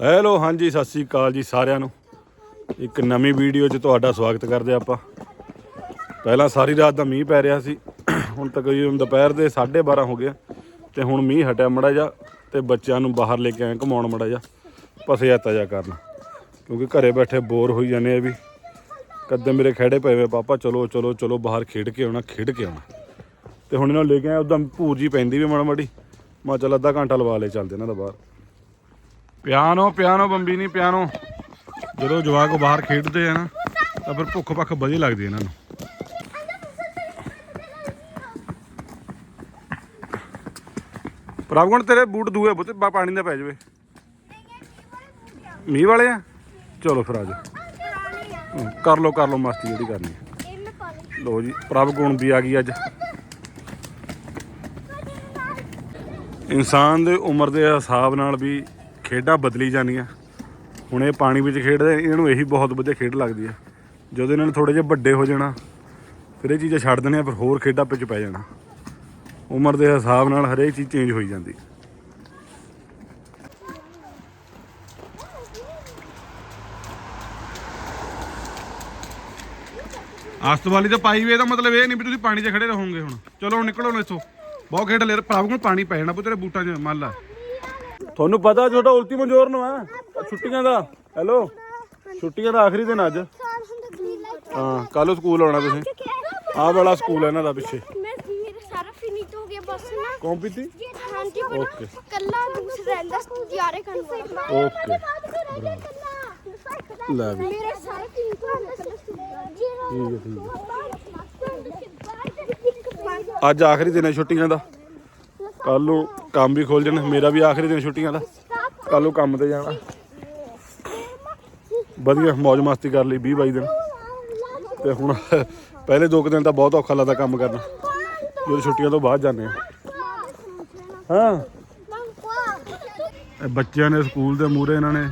Hello, ਹਾਂਜੀ, ਸਤਿ ਸ੍ਰੀ ਅਕਾਲ ਜੀ ਸਾਰਿਆਂ ਨੂੰ। ਇੱਕ ਨਵੀਂ ਵੀਡੀਓ 'ਚ ਤੁਹਾਡਾ ਸਵਾਗਤ ਕਰਦੇ ਆਪਾਂ। ਪਹਿਲਾਂ ਸਾਰੀ ਰਾਤ ਦਾ ਮੀਂਹ ਪੈ ਰਿਹਾ ਸੀ। ਹੁਣ ਤਕਰੀਬਨ ਦੁਪਹਿਰ ਦੇ 12:30 ਹੋ ਗਿਆ ਤੇ ਹੁਣ ਮੀਂਹ ਹਟਿਆ ਮੜਾ ਜਾ ਤੇ ਬੱਚਿਆਂ ਨੂੰ ਬਾਹਰ ਲੈ ਕੇ ਆਏ ਘੁਮਾਉਣ ਮੜਾ ਜਾ ਪਸਿਆ ਤਜਾ ਕਰਨ। ਕਿਉਂਕਿ ਘਰੇ ਬੈਠੇ ਬੋਰ ਹੋਈ ਜਾਂਦੇ ਆ ਵੀ। ਕਦੇ ਮੇਰੇ ਖੇੜੇ ਪਏ ਵੇ ਪਾਪਾ, ਚਲੋ ਚਲੋ ਚਲੋ, ਬਾਹਰ ਖੇਡ ਕੇ ਆਉਣਾ, ਖੇਡ ਕੇ ਆਉਣਾ। ਤੇ ਹੁਣ ਇਹਨਾਂ ਨੂੰ ਲੈ ਕੇ ਆਇਆ ਉਦਾਂ ਭੂਰ ਜੀ ਪੈਂਦੀ ਵੀ ਮਾੜਾ ਮਾੜੀ ਮੈਂ ਚਲ ਅੱਧਾ ਘੰਟਾ ਲਵਾ ਲੈ, ਚੱਲਦੇ ਇਹਨਾਂ ਦਾ ਬਾਹਰ। ਪਿਆਨੋ ਪਿਆਨੋ ਬੰਬੀ ਨਹੀਂ, ਪਿਆਨੋ। ਜਦੋਂ ਜਵਾਕ ਬਾਹਰ ਖੇਡਦੇ ਆ ਨਾ, ਤਾਂ ਫਿਰ ਭੁੱਖ ਭੱਖ ਵਧੀਆ ਲੱਗਦੀ ਇਹਨਾਂ ਨੂੰ। ਪ੍ਰਭਗਣ ਤੇਰੇ ਬੂਟ ਦੂਏ ਬੁੱਤੇ ਪਾਣੀ ਦਾ ਪੈ ਜਾਵੇ। ਮੀਂਹ ਵਾਲੇ ਆ? ਚਲੋ ਫਿਰ ਆ ਕਰ ਲੋ ਕਰ ਲੋ ਮਸਤੀ ਜਿਹੜੀ ਕਰਨੀ ਹੈ ਲੋ ਜੀ ਪ੍ਰਭ ਗੁਣ ਵੀ ਆ ਗਈ ਅੱਜ। ਇਨਸਾਨ ਦੇ ਉਮਰ ਦੇ ਹਿਸਾਬ ਨਾਲ ਵੀ ਖੇਡਾਂ ਬਦਲੀ ਜਾਂਦੀਆਂ। ਹੁਣ ਇਹ ਪਾਣੀ ਵਿੱਚ ਖੇਡਦੇ, ਇਹਨੂੰ ਇਹੀ ਬਹੁਤ ਵਧੀਆ ਖੇਡ ਲੱਗਦੀ ਹੈ ਜਦੋਂ ਇਹਨਾਂ ਨੇ ਥੋੜੇ ਜਿਹਾ ਵੱਡੇ ਹੋ ਜਾਣਾ, ਫਿਰ ਇਹ ਚੀਜ਼ਾਂ ਛੱਡ ਦੇਣੀਆਂ ਫਿਰ ਹੋਰ ਖੇਡਾਂ ਵਿੱਚ ਪੈ ਜਾਣਾ। ਉਮਰ ਦੇ ਹਿਸਾਬ ਨਾਲ ਹਰੇਕ ਚੀਜ਼ ਚੇਂਜ ਹੋਈ ਜਾਂਦੀ। ਆਸਤ ਵਾਲੀ ਤਾਂ ਪਾਈ ਵੇ ਇਹਦਾ ਮਤਲਬ ਇਹ ਨਹੀਂ ਵੀ ਤੁਸੀਂ ਪਾਣੀ 'ਚ ਖੜੇ ਰਹੋਗੇ ਹੁਣ। ਚਲੋ ਨਿਕਲੋ ਨਾ ਇੱਥੋਂ। ਬਹੁਤ ਖੇਡ ਲੈ, ਭਰਾਵ ਕੋਲ ਪਾਣੀ ਪੈ ਜਾਣਾ ਪੁੱਤ ਤੇਰੇ ਬੂਟਾਂ 'ਚ, ਮੰਨ ਲਾ। ਤੁਹਾਨੂੰ ਪਤਾ ਛੋਟਾ ਉਲਟੀ ਮਨਜ਼ੂਰ ਨੂੰ ਆ ਛੁੱਟੀਆਂ ਦਾ। ਹੈਲੋ? ਛੁੱਟੀਆਂ ਦਾ ਆਖਰੀ ਦਿਨ ਅੱਜ। ਹਾਂ ਕੱਲ ਸਕੂਲ ਆਉਣਾ ਤੁਸੀਂ। ਆਹ ਵਾਲਾ ਸਕੂਲ ਹੈ ਇਹਨਾਂ ਦਾ ਪਿੱਛੇ। ਮੈਂ ਵੀਰ ਸਾਰਾ ਫਿਨਿਟ ਹੋ ਗਿਆ ਬਸ ਨਾ। ਕੌਣ ਪੀਤੀ ਹਾਂਜੀ ਓਕੇ ਕੱਲਾ ਦੂਸਰਾ ਰਹਿੰਦਾ ਯਾਰੇ ਕਰਨ ਵਾਲਾ। ਓਕੇ ਲੈ ਵੀ। ਮੇਰੇ ਸਾਰੇ ਫਿਨਿਟ ਹੋ ਗਏ ਠੀਕ ਹੈ ਠੀਕ ਹੈ। ਅੱਜ ਆਖਰੀ ਦਿਨ ਹੈ ਛੁੱਟੀਆਂ ਦਾ। ਕੱਲ ਨੂੰ ਕੰਮ ਵੀ ਖੋਲ ਜਾਣ, ਮੇਰਾ ਵੀ ਆਖਰੀ ਦਿਨ ਛੁੱਟੀਆਂ ਦਾ। ਕੱਲ ਨੂੰ ਕੰਮ ਤੇ ਜਾਣਾ। ਵਧੀਆ ਮौज ਮਸਤੀ ਕਰ ਲਈ 20 22 ਦਿਨ। ਤੇ ਹੁਣ ਪਹਿਲੇ ਦੋ ਕੁ ਦਿਨ ਤਾਂ ਬਹੁਤ ਔਖਾ ਲੱਗਦਾ ਕੰਮ ਕਰਨਾ। ਜਦੋਂ ਛੁੱਟੀਆਂ ਤੋਂ ਬਾਅਦ ਜਾਂਦੇ ਆ। ਹਾਂ। ਇਹ ਬੱਚਿਆਂ ਨੇ ਸਕੂਲ ਦੇ ਮੂਹਰੇ ਇਹਨਾਂ ਨੇ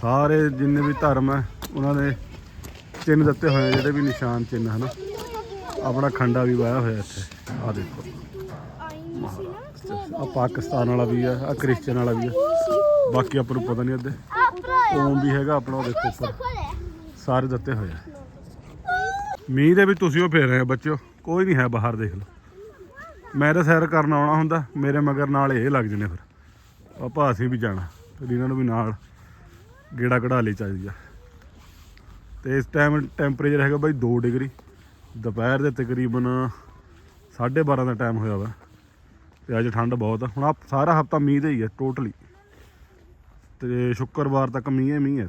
ਸਾਰੇ ਜਿੰਨੇ ਵੀ ਧਰਮ ਹੈ, ਉਹਨਾਂ ਨੇ ਚਿੰਨ੍ਹ ਦਿੱਤੇ ਹੋਏ ਜਿਹੜੇ ਵੀ ਨਿਸ਼ਾਨ ਚਿੰਨ੍ਹ, ਹਨ। ਆਪਣਾ ਖੰਡਾ ਵੀ ਵਾਇਆ ਹੋਇਆ ਇੱਥੇ। ਆ ਦੇਖੋ। ਮਹਾਰਾਜ ਆ ਪਾਕਿਸਤਾਨ ਵਾਲਾ ਵੀ ਆ ਆ ਕ੍ਰਿਸਚੀਅਨ ਵਾਲਾ ਵੀ ਆ। ਬਾਕੀ ਆਪਾਂ ਨੂੰ ਪਤਾ ਨਹੀਂ ਅੱਧੇ। ਓਮ ਵੀ ਹੈਗਾ ਆਪਣਾ ਉਹ ਦੇਖੋ ਉੱਪਰ ਸਾਰੇ ਦਿੱਤੇ ਹੋਏ ਆ। ਮੀਂਹ ਦੇ ਵੀ ਤੁਸੀਂ ਉਹ ਫੇਰ ਰਹੇ ਹੋ ਬੱਚਿਓ। ਕੋਈ ਨਹੀਂ ਹੈ ਬਾਹਰ ਦੇਖ ਲਓ। ਮੈਂ ਤਾਂ ਸੈਰ ਕਰਨ ਆਉਣਾ ਹੁੰਦਾ, ਮੇਰੇ ਮਗਰ ਨਾਲ ਇਹ ਲੱਗ ਜਨੇ ਫਿਰ। ਪਾਪਾ ਅਸੀਂ ਵੀ ਜਾਣਾ, ਫਿਰ ਇਹਨਾਂ ਨੂੰ ਵੀ ਨਾਲ ਗੇੜਾ ਕਢਾ ਲਈ ਚਾਹੀਦੀ। ਆ ਤੇ ਇਸ ਟਾਈਮ ਟੈਂਪਰੇਚਰ ਹੈਗਾ ਬਾਈ 2 ਡਿਗਰੀ। ਦੁਪਹਿਰ ਦੇ ਤਕਰੀਬਨ 12:30 ਦਾ ਟਾਈਮ ਹੋਇਆ ਵਾ। ਤੇ ਅੱਜ ਠੰਡ ਬਹੁਤ ਆ। ਹੁਣ ਆ ਸਾਰਾ ਹਫਤਾ ਮੀਂਹ ਦਾ ਹੀ ਹੈ ਟੋਟਲੀ ਤੇ ਸ਼ੁੱਕਰਵਾਰ ਤੱਕ ਮੀਂਹ ਹੀ ਮੀਂਹ ਹੈ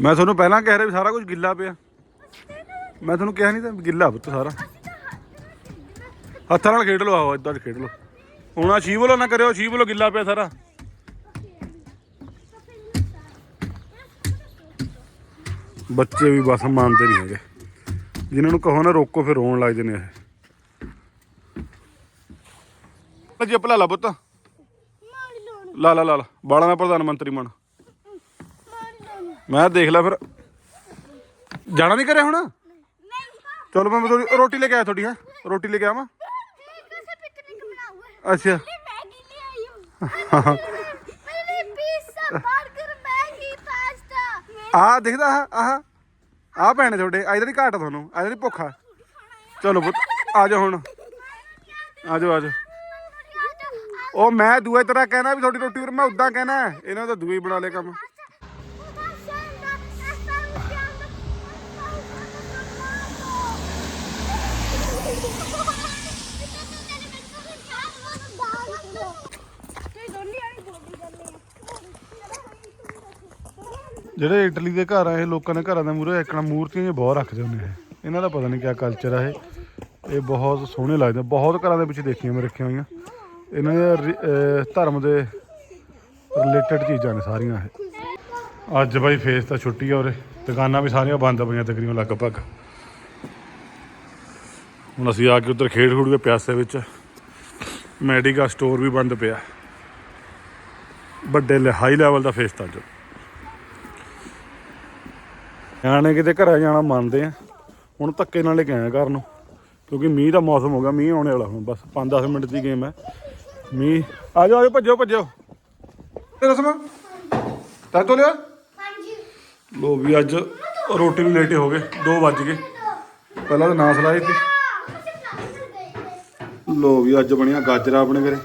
ਮੈਂ ਤੁਹਾਨੂੰ ਪਹਿਲਾਂ ਕਹਿ ਰਿਹਾ ਵੀ ਸਾਰਾ ਕੁਝ ਗਿੱਲਾ ਪਿਆ। ਮੈਂ ਤੁਹਾਨੂੰ ਕਿਹਾ ਨਹੀਂ ਤਾਂ ਗਿੱਲਾ ਪੁੱਤ ਸਾਰਾ। ਹੱਥਾਂ ਨਾਲ ਖੇਡ ਲਓ, ਆਓ ਇਦਾਂ ਖੇਡ ਲਓ। ਹੁਣ ਆ ਵੱਲੋਂ ਨਾ ਕਰਿਓ ਸ਼ੀਵਲੋ ਗਿੱਲਾ ਪਿਆ ਸਾਰਾ। ਬੱਚੇ ਵੀ ਬਸ ਮੰਨਦੇ ਨਹੀਂ ਹੈਗੇ। ਜਿਨ੍ਹਾਂ ਨੂੰ ਕਹੋ ਨਾ ਰੋਕੋ ਫਿਰ ਰੋਣ ਲੱਗ ਜਾਂਦੇ ਨੇ ਇਹ। ਜਿੱਪ ਲਾ ਲਾ ਪੁੱਤ। ਲਾ ਲਾ ਲਾ ਲਾ। ਬਾਲਾ ਮੈਂ ਪ੍ਰਧਾਨ ਮੰਤਰੀ ਬਣ। ਮੈਂ ਦੇਖ ਲੈ ਫਿਰ। ਜਾਣਾ ਨਹੀਂ ਕਰਿਆ ਹੁਣ? ਚਲੋ ਮੈਂ ਥੋੜੀ ਰੋਟੀ ਲੈ ਕੇ ਆਇਆ ਤੁਹਾਡੀ ਹੈ? ਰੋਟੀ ਲੈ ਕੇ ਆਵਾਂ? ਅੱਛਾ। ਆਹ ਦਿਖਦਾ ਆਹ ਆਹ। ਆਹ ਭੈਣੇ ਤੁਹਾਡੇ ਆ ਜਿਹੜੀ ਘਾਟ ਤੁਹਾਨੂੰ ਆ ਜਿਹੜੀ ਭੁੱਖਾ ਚਲੋ ਪੁੱਤ, ਆ ਜਾਓ ਹੁਣ। ਆ ਜਾਓ ਆ ਜਾਓ। ਉਹ ਮੈਂ ਦੂਏ ਤਰ੍ਹਾਂ ਕਹਿਣਾ ਵੀ ਤੁਹਾਡੀ ਰੋਟੀ ਫਿਰ ਮੈਂ ਉਦਾਂ ਕਹਿਣਾ, ਇਹਨਾਂ ਦਾ ਦੂਏ ਬਣਾ ਲਿਆ ਕੰਮ। ਜਿਹੜੇ ਇਟਲੀ ਦੇ ਘਰ ਆ, ਇਹ ਲੋਕਾਂ ਨੇ ਘਰਾਂ ਦੇ ਮੂਹਰੇ ਇੱਕਣਾ ਮੂਰਤੀਆਂ ਜਿਹੀਆਂ ਬਹੁਤ ਰੱਖਦੇ ਹੁੰਦੇ ਆ। ਇਹਨਾਂ ਦਾ ਪਤਾ ਨਹੀਂ ਕਿਆ ਕਲਚਰ ਆ ਇਹ। ਇਹ ਬਹੁਤ ਸੋਹਣੇ ਲੱਗਦੇ ਬਹੁਤ ਘਰਾਂ ਦੇ ਵਿੱਚ ਦੇਖੀਆਂ ਮੈਂ, ਰੱਖੀਆਂ ਹੋਈਆਂ। ਇਹਨਾਂ ਦੇ रि- ਧਰਮ ਦੇ ਰਿਲੇਟਡ ਚੀਜ਼ਾਂ ਨੇ ਸਾਰੀਆਂ ਇਹ। ਅੱਜ ਬਾਈ ਫੇਸ ਤਾਂ ਛੁੱਟੀ ਆ ਉਰੇ। ਦੁਕਾਨਾਂ ਵੀ ਸਾਰੀਆਂ ਬੰਦ ਪਈਆਂ ਤਕਰੀਬਨ ਲਗਭਗ। ਹੁਣ ਅਸੀਂ ਆ ਕੇ ਉੱਧਰ ਖੇਡ ਖੂਡ ਕੇ ਪਿਆਸੇ ਵਿੱਚ ਮੈਡੀਕਲ ਸਟੋਰ ਵੀ ਬੰਦ ਪਿਆ। ਵੱਡੇ ਹਾਈ ਲੈਵਲ ਦਾ ਫੇਸ ਤਾਂ ਅੱਜ। ਨਿਆਣੇ ਕਿਤੇ ਘਰਾਂ ਜਾਣਾ ਮੰਨਦੇ ਆ। ਹੁਣ ਧੱਕੇ ਨਾਲ ਲੈ ਕੇ ਆਇਆ ਘਰ ਨੂੰ। ਕਿਉਂਕਿ ਮੀਂਹ ਦਾ ਮੌਸਮ ਹੋ ਗਿਆ ਮੀਂਹ ਆਉਣੇ ਵਾਲਾ ਹੁਣ ਬਸ। 5-10 ਮਿੰਟ ਦੀ ਗੇਮ ਹੈ ਮੀਂਹ ਆ ਜਾਓ ਆ ਜਾਓ ਭੱਜੋ ਭੱਜੋ। ਤੇ ਰਸਮਾ ਤੈ ਤੋਂ ਲਿਆ? ਹਾਂਜੀ। ਲੋ ਵੀ ਅੱਜ ਰੋਟੀ ਨੂੰ ਲੇਟੇ ਹੋ ਗਏ 2 ਵੱਜ ਗਏ। ਪਹਿਲਾਂ ਤਾਂ ਨਾਸ ਲਾਈ ਸੀ ਲੋ ਵੀ ਅੱਜ ਬਣੀਆਂ ਗਾਜਰਾਂ ਆਪਣੇ ਘਰੇ।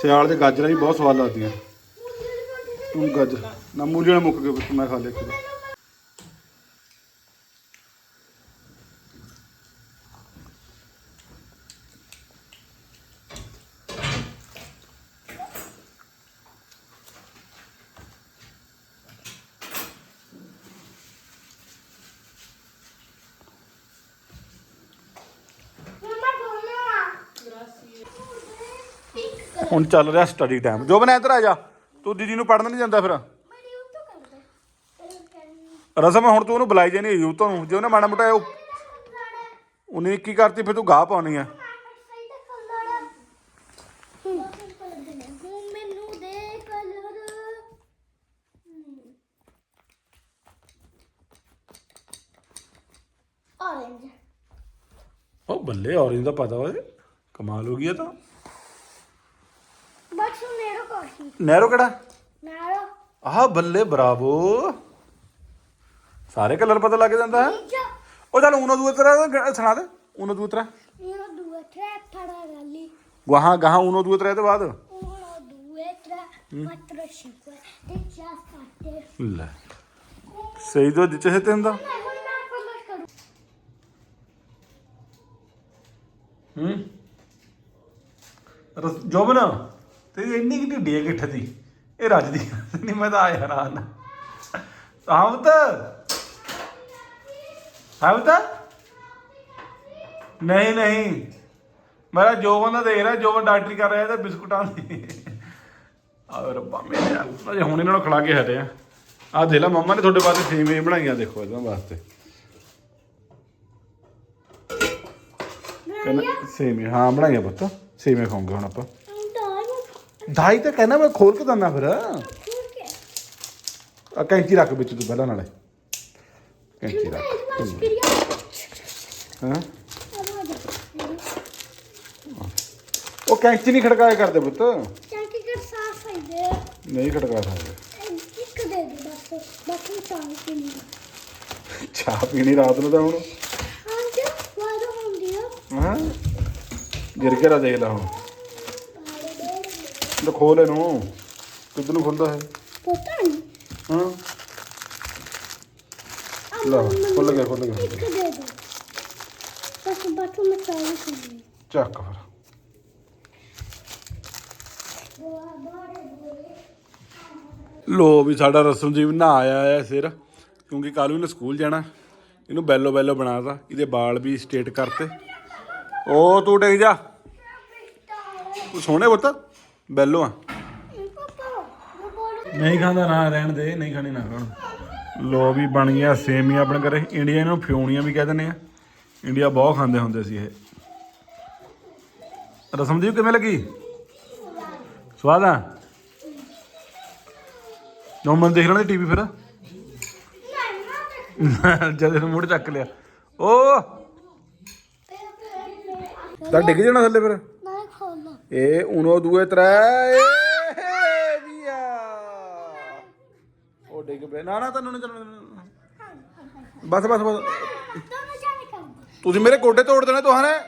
ਸਿਆਲ ਦੇ ਗਾਜਰਾਂ ਵੀ ਬਹੁਤ ਸਵਾਦ ਲੱਗਦੀਆਂ। ਤੂੰ ਗੱਜ ਨਾ ਮੂਲੀਆਂ ਨਾਲ ਮੁੱਕ ਗਏ ਵਿੱਚ ਮੈਂ ਖਾ ਲਿਆ ਕਿਤੇ ਮੰਮਾ ਬੋਲਣਾ ਹੁਣ ਚੱਲ ਰਿਹਾ ਸਟੱਡੀ ਟਾਈਮ ਜੋ ਬਣਾ ਇੱਧਰ ਆ ਜਾ। ਤੂੰ ਦੀਦੀ ਨੂੰ ਪੜਨ ਨਹੀਂ ਜਾਂਦਾ ਫਿਰ। ਰਸਮ ਹੁਣ ਤੂੰ ਉਹਨੂੰ ਬੁਲਾਈ ਜਾਨੀ ਯੂ ਤੋਂ ਜੇ ਉਹਨੇ ਮਾੜਾ ਮੋਟਾ ਉਹ- ਉਹਨੇ ਕੀ ਕਰਤੀ ਫਿਰ ਤੂੰ ਗਾਹ ਪਾਉਣੀ ਆ। Orange ਉਹ ਬੱਲੇ ਔਰੇਂਜ ਦਾ ਪਤਾ ਓਏ ਕਮਾਲ ਹੋ ਇਹ ਤਾਂ। ਨੇਰੋ ਕੋਸ਼ੀ ਨਹਿਰੋ ਕਿਹੜਾ? ਨੇਰੋ ਆਹ ਬੱਲੇ ਬਰਾਵੋ। ਸਾਰੇ ਕਲਰ ਪਤਾ ਲੱਗ ਜਾਂਦਾ ਹੈ। ਉਹ ਚੱਲ ਉਹਨੂੰ ਦੂਏ ਸੁਣਾ ਦੇ। ਉਹਨੂੰ ਦੂਏ ਇਹ ਦੂਏ ਟਰੈਪ ਥੜਾ ਗਾਲੀ ਗਾਹਾਂ ਗਾਹਾਂ ਉਹਨੂੰ ਦੂਏ ਤਰ੍ਹਾਂ ਤੋਂ ਬਾਅਦ। ਉਹ ਦੂਏ ਟਰੈਪ quattro cinque ਤੇ ਚਾਰ ਸੱਤ ਲੈ। ਸਹੀ ਤੋਂ ਜਿੱਚੇ ਤੇ ਹੁੰਦਾ। ਮੈਂ ਹੁਣ ਮੈਂ ਕਲਰ ਕਰੂ। ਹੂੰ। ਰਸ ਜੋਬਨ ਤੇਰੀ ਇੰਨੀ ਕਿ ਢਿੱਡੀ ਹੈ ਗਿੱਠ ਦੀ ਇਹ ਰੱਜਦੀ ਨਹੀਂ ਮੈਂ ਤਾਂ ਆਇਆ ਹੈਰਾਨ ਆਵਤ ਆਵਤ ਨਹੀਂ ਨਹੀਂ। ਮੇਰਾ ਜੋਬਨ ਦਾ ਦੇਖ ਰਿਹਾ ਜੋਬਨ ਡਾਕਟਰੀ ਕਰ ਰਿਹਾ ਤੇ ਬਿਸਕੁਟਾਂ ਦੀ। ਆ ਰੱਬਾ ਮੇਰੇ ਅਜੇ ਹੁਣ ਇਹਨਾਂ ਨੂੰ ਖਿਲਾ ਕੇ ਹਟੇ ਆ। ਆ ਦੇਖ ਲੈ ਮੰਮਾ ਨੇ ਤੁਹਾਡੇ ਵਾਸਤੇ ਸੇਵੀਆਂ ਬਣਾਈਆਂ ਦੇਖੋ ਇਹਨਾਂ ਵਾਸਤੇ। ਸੇਵੀਆਂ ਹਾਂ ਬਣਾਈਆਂ ਪੁੱਤ। ਸੇਵੀਆਂ ਖਾਵਾਂਗੇ ਹੁਣ ਆਪਾਂ। ਦਾਈ ਤਾਂ ਕਹਿਣਾ ਮੈਂ ਖੋਲ ਕੇ ਦੰਨਾ ਫਿਰ। ਆ ਕੈਂਚੀ ਰੱਖ ਵਿੱਚ ਤੂੰ ਪਹਿਲਾਂ ਨਾਲੇ। ਕੈਂਚੀ ਰੱਖ। ਹਾਂ? ਉਹ ਕੈਂਚੀ ਨਹੀਂ ਖੜਕਾਇਆ ਕਰਦੇ ਪੁੱਤ। ਨਹੀਂ ਖੜਕਾ ਸਕਦੇ ਚਾਹ ਪੀਣੀ ਰਾਤ ਨੂੰ ਤਾਂ ਹੁਣ। ਹਾਂ? ਗਿਰ ਕੇ ਰਾ ਦੇਖ ਲੈ ਹੁਣ। ਲੈ ਖੋਲ ਇਹਨੂੰ। ਕਿੱਧਰ ਨੂੰ ਖੁੱਲਦਾ ਹੈ ਹਾਂ। ਲੈ ਖੁੱਲ ਗਿਆ ਖੁੱਲ ਗਿਆ। ਇੱਕ ਦੇ ਦੋ। ਬਸ ਬਾਕੀ ਮੈਂ ਚਾਹੀ ਸੁਣੀ ਚੱਕ ਫਿਰ। ਲੋ ਵੀ ਸਾਡਾ ਰਸਮਜੀਤ ਨਹਾ ਆਇਆ ਹੈ ਸਿਰ ਕਿਉਂਕਿ ਕੱਲ ਨੂੰ ਸਕੂਲ ਜਾਣਾ। ਇਹਨੂੰ ਬੈਲੋ ਬੈਲੋ ਬਣਾਤਾ ਇਹਦੇ ਵਾਲ ਵੀ ਸਟੇਟ ਕਰਤੇ। ਉਹ ਤੂੰ ਡਿੱਗ ਜਾ। ਤੂੰ ਸੋਹਣੇ ਪੁੱਤ। ਬੈਲੋ ਆ। ਨਹੀਂ ਖਾਂਦਾ ਨਾ ਰਹਿਣ ਦੇ ਨਹੀਂ ਖਾਣੀ ਨਾ ਖਾਣ। ਲੋ ਵੀ ਬਣ ਗਿਆ ਸੇਮੀਆਂ ਆਪਣੇ ਘਰੇ। ਇੰਡੀਆ ਨੂੰ ਫਿਉਣੀਆਂ ਵੀ ਕਹਿ ਦਿੰਦੇ ਆ। ਇੰਡੀਆ ਬਹੁਤ ਖਾਂਦੇ ਹੁੰਦੇ ਸੀ ਇਹ। ਰਸਮਜੀਤ ਕਿਵੇਂ ਲੱਗੀ? ਸਵਾਦ ਆ? ਨੋ ਮਨ ਦੇਖ ਲੈਣਾ ਟੀਵੀ ਫਿਰ। ਜਦ ਇਹਨੂੰ ਮੁੜ ਚੱਕ ਲਿਆ। ਓ! ਤਾਂ ਡਿੱਗ ਜਾਣਾ ਥੱਲੇ ਫਿਰ। ਕਰ ਦੋ ਤੁਸੀਂ ਮੇਰੇ ਗੋਡੇ ਤੋੜ ਦੇਣੇ ਤੁਹਾਨੇ?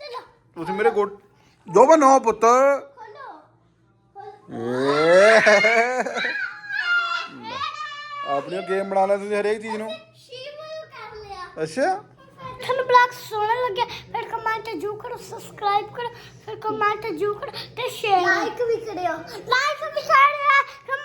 ਚਲੋ ਤੁਸੀਂ ਮੇਰੇ ਗੋਡ ਜੋ ਬਨੋ ਪੁੱਤ। ਖੋਲੋ ਏ। ਆਪਣੀ ਗੇਮ ਬਣਾ ਲੈ ਤੁਸੀਂ ਹਰੇਕ ਚੀਜ਼ ਨੂੰ। ਸ਼ੀਵ ਕਰ ਲਿਆ। ਅੱਛਾ। ਤੁਹਾਨੂੰ ਬਲੌਗ ਸੋਹਣਾ ਲੱਗਿਆ। ਫਿਰ ਕਮੈਂਟ ਜੂ ਕਰੋ ਸਬਸਕ੍ਰਾਈਬ ਕਰੋ ਫਿਰ ਕਮੈਂਟ ਜੂ ਕਰੋ ਤੇ ਸ਼ੇਅਰ ਲਾਈਕ ਵੀ ਕਰਿਓ ਲਾਈਕ ਵੀ ਕਰਿਓ